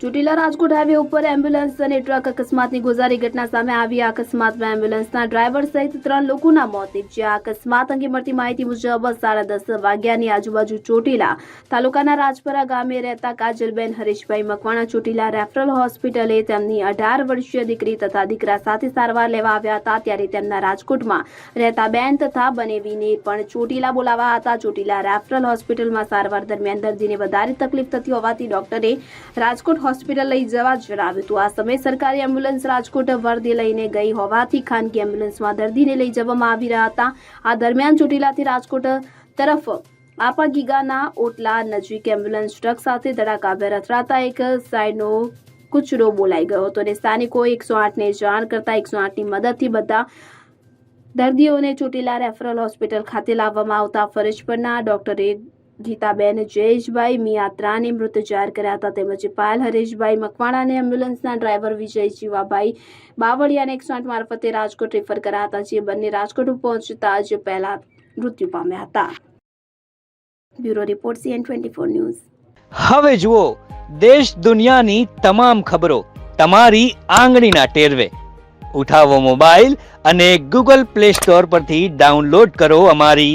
Chotila Rajkot highway ઉપર ambulance અને truck અકસ્માતની ગોઝારી ઘટના સામે આવી. આ અકસ્માતમાં એમ્બ્યુલન્સના ડ્રાઈવર સહિત ત્રણ લોકોના મોત નીપજ્યા. અકસ્માત અંગે મળતી માહિતી મુજબ સાડા દસ વાગ્યાની આજુબાજુ ચોટીલા તાલુકાના રાજપરા ગામે રહેતા કાજલબેન હરીશભાઈ મકવાણા ચોટીલા રેફરલ હોસ્પિટલે તેમની અઢાર વર્ષીય દીકરી તથા દીકરા સાથે સારવાર લેવા આવ્યા હતા. ત્યારે તેમના રાજકોટમાં રહેતા બેન તથા બનેવીને પણ ચોટીલા બોલાવા હતા. ચોટીલા રેફરલ હોસ્પિટલમાં સારવાર દરમિયાન દર્દીને વધારે તકલીફ થતી હોવાથી ડોક્ટરે રાજકોટ હોસ્પિટલ લઈ જવા જણાવ્યું હતું. આ સમયે સરકારી એમ્બ્યુલન્સ રાજકોટ વર્દી લઈને ગઈ હોવાથી ખાનગી એમ્બ્યુલન્સમાં દર્દીને લઈ જવામાં આવી રહ્યા હતા. આ દરમિયાન ચોટીલાથી રાજકોટ તરફ આપા ગીગાના ઓટલા નજીક એમ્બ્યુલન્સ ટ્રક સાથે ધડાકાભેર અથડાતા એક સાઈડનો કૂચરો બોલાઈ ગયો હતો અને સ્થાનિકોએ એકસો આઠને જાણ કરતા એકસો આઠની મદદથી બધા દર્દીઓને ચોટીલા રેફરલ હોસ્પિટલ ખાતે લાવવામાં આવતા ફરજ પરના ડોક્ટરે ગીતાબેન જયેશભાઈ મિયાત્રાને મૃત જાહેર કર્યા હતા. તેમજ પાયલ હરેશભાઈ મકવાણાને એમ્બ્યુલન્સના ડ્રાઈવર વિજય જીવાભાઈ બાવળિયાને એકસો આઠ મારફતે રાજકોટ રેફર કર્યા હતા, જે બંને રાજકોટ પહોંચતા જ પહેલા મૃત્યુ પામ્યા હતા. Bureau report CN twenty four news. હવે જુઓ, દેશ દુનિયાની તમામ ખબરો તમારી આંગળીના ટેરવે. ઉઠાવો મોબાઈલ અને ગૂગલ પ્લે સ્ટોર પરથી ડાઉનલોડ કરો અમારી